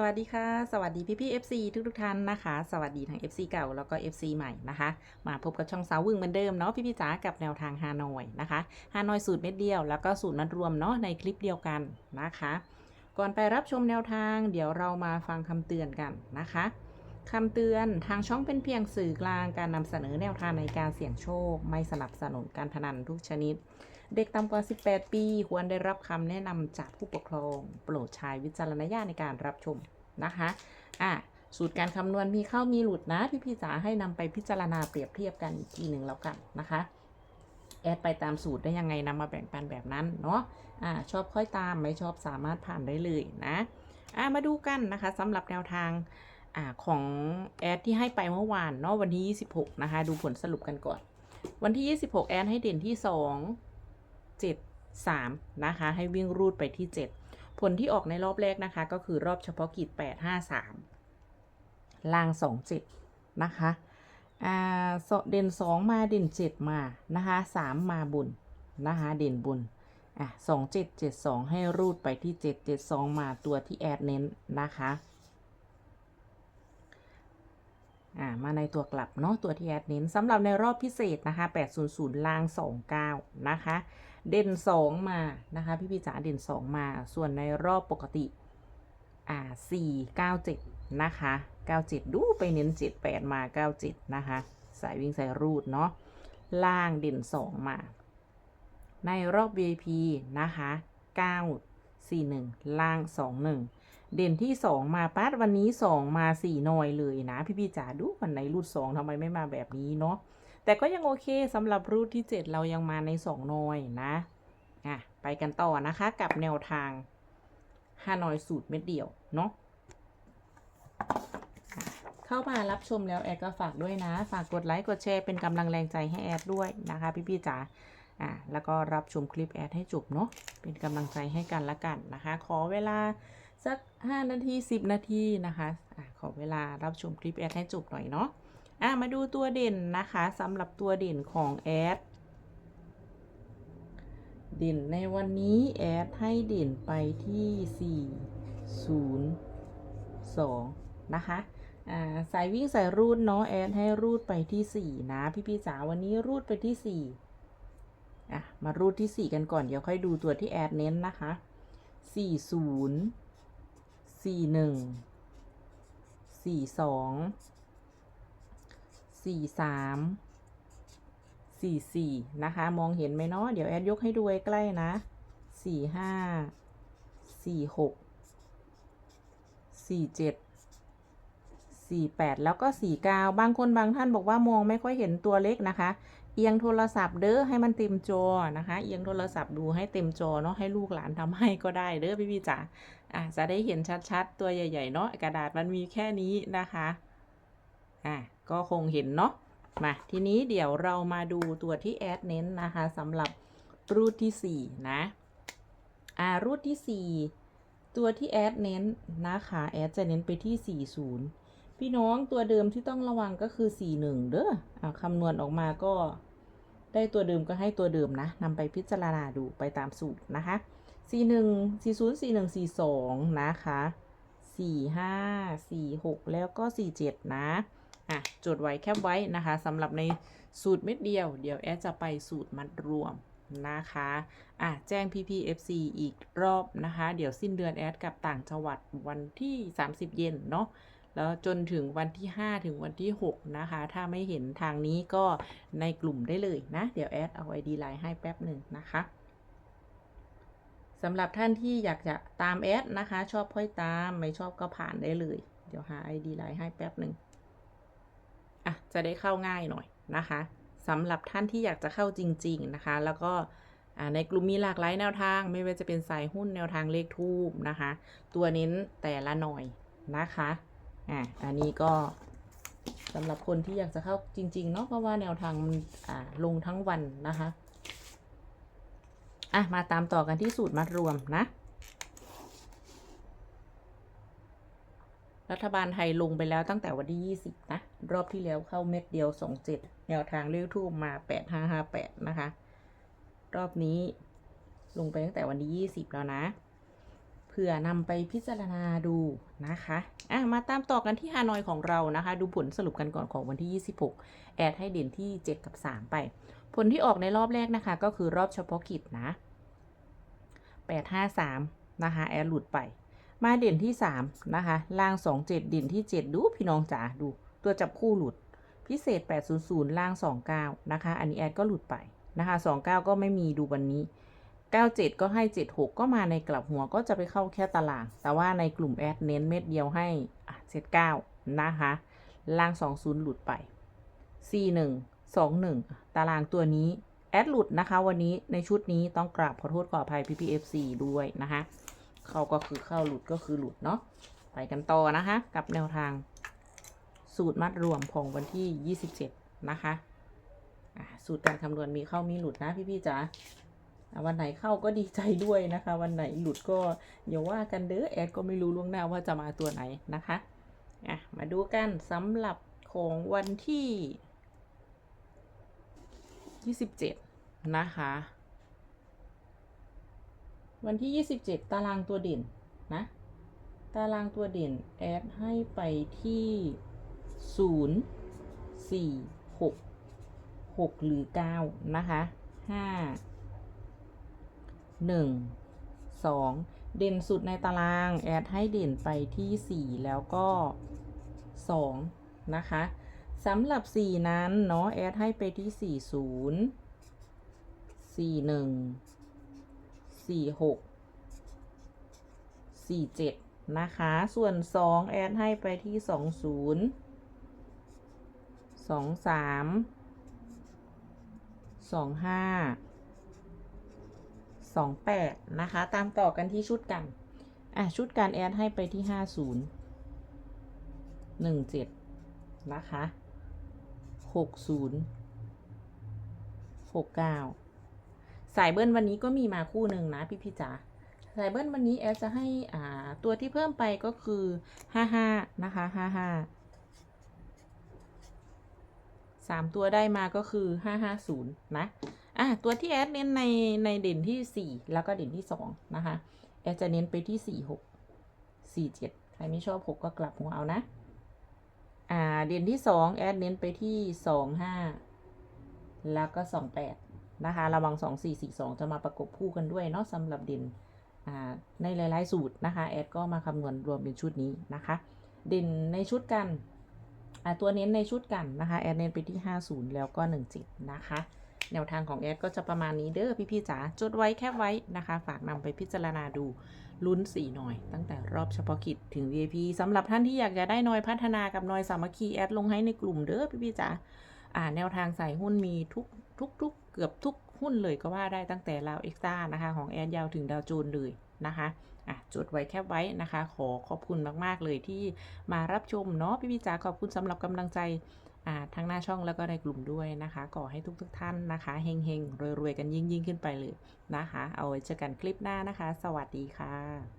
สวัสดีค่ะ สวัสดีพี่พี่ FC ทุกทุกท่านนะคะ สวัสดีทั้ง FC เก่าแล้วก็ FC ใหม่นะคะ มาพบกับช่องสาววึงเหมือนเดิมเนาะพี่พี่จ๋ากับแนวทางฮานอยนะคะฮานอยสูตรเม็ดเดียวแล้วก็สูตรมัดรวมเนาะในคลิปเดียวกันนะคะ ก่อนไปรับชมแนวทางเดี๋ยวเรามาฟังคำเตือนกันนะคะคำเตือนทางช่องเป็นเพียงสื่อกลางการนำเสนอแนวทางในการเสี่ยงโชค ไม่สนับสนุนการพนันทุกชนิด เด็กต่ำกว่า 18 ปี ควรได้รับคำแนะนำจากผู้ปกครอง โปรดใช้วิจารณญาณในการรับชมนะคะอะสูตรการคำนวณมีเข้ามีหลุดนะ พี่พี่จ๋าให้นำไปพิจารณาเปรียบเทียบกันอีกทีหนึ่งแล้วกันนะคะ แอดไปตามสูตรได้ยังไงนำมาแบ่งปันแบบนั้นเนาะอ่าชอบค่อยตามไม่ชอบสามารถผ่านได้เลยนะอ่ามาดูกันนะคะสำหรับแนวทางอ่าของแอดที่ให้ไปเมื่อวานเนาะวันที่ 26 นะคะ ดูผลสรุปกันก่อน วันที่ 26 แอดให้เด่นที่ 2 7 3 นะคะ ให้วิ่งรูดไปที่ 7 ผลที่ออกในรอบแรกนะคะ ก็คือรอบเฉพาะกิจ 8 5 3 ล่าง 2 7 นะคะอ่าเด่น 2 มาเด่น 7 มานะคะ 3 มาบุญนะคะ เด่นบุญอะสองเจ็ดเจ็ดสองให้รูดไปที่เจ็ดเจ็ดสองมาตัวที่แอดเน้นนะคะอ่ามาในตัวกลับเนาะตัวที่แอดเน้นสำหรับในรอบพิเศษนะคะ800ล่าง29นะคะ เด่น 2 มานะคะ พี่พี่จ๋าเด่น 2 มา ส่วนในรอบปกติ อ่า497นะคะ97ดูไปเน้น78มา97นะคะสายวิ่งสายรูดเนาะล่างเด่น 2 มา ในรอบ VIP นะคะ941 ล่าง 21 เด่นที่ 2 มาปัดวันนี้ 2 มา 4 หน่อยเลยนะ พี่พี่จ๋าดูวันไหนรูด 2ทำไมไม่มาแบบนี้เนาะ แต่ก็ยังโอเคสำหรับรูทที่ 7 เรายังมาใน 2 หน่อยนะอะไปกันต่อนะคะกับแนวทางฮานอยสูตรเม็ดเดียวเนาะอะเข้ามารับชมแล้วแอดก็ฝากด้วยนะ ฝากกดไลค์กดแชร์เป็นกำลังแรงใจให้แอดด้วยนะคะพี่ๆจ๋าอะแล้วก็รับชมคลิปแอดให้จบเนาะเป็นกำลังใจให้กันละกันนะคะ ขอเวลาสัก 5 นาที 10 นาทีนะคะอะขอเวลารับชมคลิปแอดให้จบหน่อยเนาะ อะมาดูตัวเด่นนะคะสำหรับตัวเด่นของแอดเด่นในวันนี้แอดให้เด่นไปที่ 4 0 2 นะคะอ่าสายวิ่งสายรูดเนาะแอดให้รูดไปที่ 4 นะ พี่พี่จ๋าวันนี้รูดไปที่ 4 อะ มารูดที่ 4 กันก่อน เดี๋ยวค่อยดูตัวที่แอดเน้นนะคะ 40 41 42 สี่สามสี่สี่นะคะ มองเห็นไหมเนาะเดี๋ยวแอดยกให้ดูใกล้ๆนะสี่ห้าสี่หกสี่เจ็ดสี่แปดแล้วก็สี่เก้าบางคนบางท่านบอกว่ามองไม่ค่อยเห็นตัวเล็กนะคะ เอียงโทรศัพท์เด้อให้มันเต็มจอนะคะ เอียงโทรศัพท์ดูให้เต็มจอเนาะให้ลูกหลานทำให้ก็ได้เด้อพี่พี่จ๋าอะจะได้เห็นชัดๆ ตัวใหญ่ ๆ เนาะกระดาษมันมีแค่นี้นะคะอะ ก็คงเห็นเนาะมาทีนี้เดี๋ยวเรามาดูตัวที่แอดเน้นนะคะสำหรับรูทที่ 4 นะอ่ารูทที่ 4 ตัวที่แอดเน้นนะคะแอดจะเน้นไปที่ 40 พี่น้องตัวเดิมที่ต้องระวังก็คือ 41 เด้ออ่าคำนวณออกมาก็ได้ตัวเดิมก็ให้ตัวเดิมนะนำไปพิจารณาดูไปตามสูตรนะคะ 41 40 41 42 นะคะ 45 46 แล้วก็ 47 นะ อะจดไว้แคบไว้นะคะสำหรับในสูตรเม็ดเดียว เดี๋ยวแอดจะไปสูตรมัดรวมนะคะอะแจ้ง PPFC อีกรอบนะคะ เดี๋ยวสิ้นเดือนแอดกลับต่างจังหวัดวันที่ 30 เย็นเนาะแล้วจนถึงวันที่ 5 ถึงวันที่ 6 นะคะ ถ้าไม่เห็นทางนี้ก็ในกลุ่มได้เลยนะ เดี๋ยวแอดเอา ID ไลน์ให้แป๊บหนึ่งนะคะสำหรับท่านที่อยากจะตามแอดนะคะ ชอบค่อยตาม ไม่ชอบก็ผ่านได้เลย เดี๋ยวหา ID ไลน์ให้แป๊บหนึ่ง อะจะได้เข้าง่ายหน่อยนะคะสำหรับท่านที่อยากจะเข้าจริง ๆ นะคะ แล้วก็ในกลุ่มมีหลากหลายแนวทาง ไม่ว่าจะเป็นสายหุ้นแนวทางเลขทูบนะคะ ตัวเน้นแต่ละหน่อยนะคะอะอันนี้ก็สำหรับคนที่อยากจะเข้าจริง ๆ เนาะเพราะว่าแนวทางมันอ่าลงทั้งวันนะคะอะมาตามต่อกันที่สูตรมัดรวมนะ รัฐบาลไทยลงไปแล้วตั้งแต่วันที่ 20 นะ รอบที่แล้วเข้าเม็ดเดียว 27 แนวทางเลี้ยวทูบมา 8558 นะคะ รอบนี้ลงไปตั้งแต่วันที่ 20 แล้วนะเผผื่อนำไปพิจารณาดูนะคะอะมาตามต่อกันที่ฮานอยของเรานะคะ ดูผลสรุปกันก่อนของวันที่ 26 แอดให้เด่นที่ 7 กับ 3 ไป ผลที่ออกในรอบแรกนะคะ ก็คือรอบเฉพาะกิจนะ 853 นะคะ แอดหลุดไป มาเด่นที่3นะคะล่าง27เด่นที่7ดูพี่น้องจ๋าดูตัวจับคู่หลุด พิเศษ800ล่าง29นะคะ อันนี้แอดก็หลุดไปนะคะ29ก็ไม่มีดูวันนี้97ก็ให้76ก็มาในกลับหัวก็จะไปเข้าแค่ตาราง แต่ว่าในกลุ่มแอดเน้นเม็ดเดียวให้อะ79นะคะล่าง20หลุดไป41 21ตารางตัวนี้แอดหลุดนะคะ วันนี้ในชุดนี้ต้องกราบขอโทษขออภัย PPFC ด้วยนะคะ เข้าก็คือเข้าหลุดก็คือหลุดเนาะไปกันต่อนะคะ กับแนวทาง สูตรมัดรวมของวันที่ 27 นะคะสูตรการคำนวณมีเข้ามีหลุดนะพี่ๆจ๋าวันไหนเข้าก็ดีใจด้วยนะคะ วันไหนหลุดก็อย่าว่ากันเด้อแอดก็ไม่รู้ล่วงหน้าว่าจะมาตัวไหนนะคะอะมาดูกันสำหรับของวันที่ 27 นะคะ วันที่ 27 ตารางตัวเด่นนะ ตารางตัวเด่นแอดให้ไปที่ 0 4 6 6 หรือ 9 นะคะ 5 1 2 เด่นสุดในตาราง แอดให้เด่นไปที่ 4 แล้วก็ 2 นะคะสำหรับ 4 นั้น เนาะแอดให้ไปที่ 40 41 46 47นะคะ ส่วน2แอดให้ไปที่20 23 25 28นะคะ ตามต่อกันที่ชุดกัน อะ ชุดการแอดให้ไปที่50 17นะคะ60 69 สายเบิ้ลวันนี้ก็มีมาคู่หนึ่งนะพี่พี่จ๋าสายเบิ้ลวันนี้แอดจะให้อ่าตัวที่เพิ่มไปก็คือห้าห้านะคะห้าห้าสามตัวได้มาก็คือห้าห้าศูนย์นะอะตัวที่แอดเน้นในในเด่นที่สี่แล้วก็เด่นที่สองนะคะแอดจะเน้นไปที่สี่หกสี่เจ็ดใครไม่ชอบหกก็กลับหัวเอานะอ่าเด่นที่สองแอดเน้นไปที่สองห้าแล้วก็สองแปด นะคะ ระวังสองสี่สี่สองจะมาประกบคู่กันด้วยเนาะสำหรับเด่นในหลาย ๆ สูตรนะคะ แอดก็มาคำนวณรวมเป็นชุดนี้นะคะ เด่นในชุดกันตัวเน้นในชุดกันนะคะ แอดเน้นไปที่ 50 แล้วก็ 17 นะคะ แนวทางของแอดก็จะประมาณนี้เด้อพี่ ๆ จ๋า จดไว้แคบไว้นะคะ ฝากนำไปพิจารณาดูลุ้นสีหน่อย ตั้งแต่รอบเฉพาะกิจถึง VIP สำหรับท่านที่อยากจะได้นอยพัฒนากับนอยสามัคคีแอดลงให้ในกลุ่มเด้อพี่ ๆ จ๋าแนวทางใส่หุ้นมีทุกทุกทุก กือบทุกหุ้นเลยก็ว่าได้ตั้งแต่ลาวเอ็กซ์ต้านะคะของแอดยาวถึงดาวโจนเลยนะคะอะจดไว้แคบไว้นะคะ ขอขอบคุณมากๆเลยที่มารับชมเนาะพี่พี่จ๋าขอบคุณสำหรับกำลังใจอ่าทั้งหน้าช่องแล้วก็ในกลุ่มด้วยนะคะขอให้ทุกๆทท่านนะคะเฮงๆรวยๆกันยิ่งๆ ขึ้นไปเลยนะคะ เอาไว้เจอกันคลิปหน้านะคะ สวัสดีค่ะ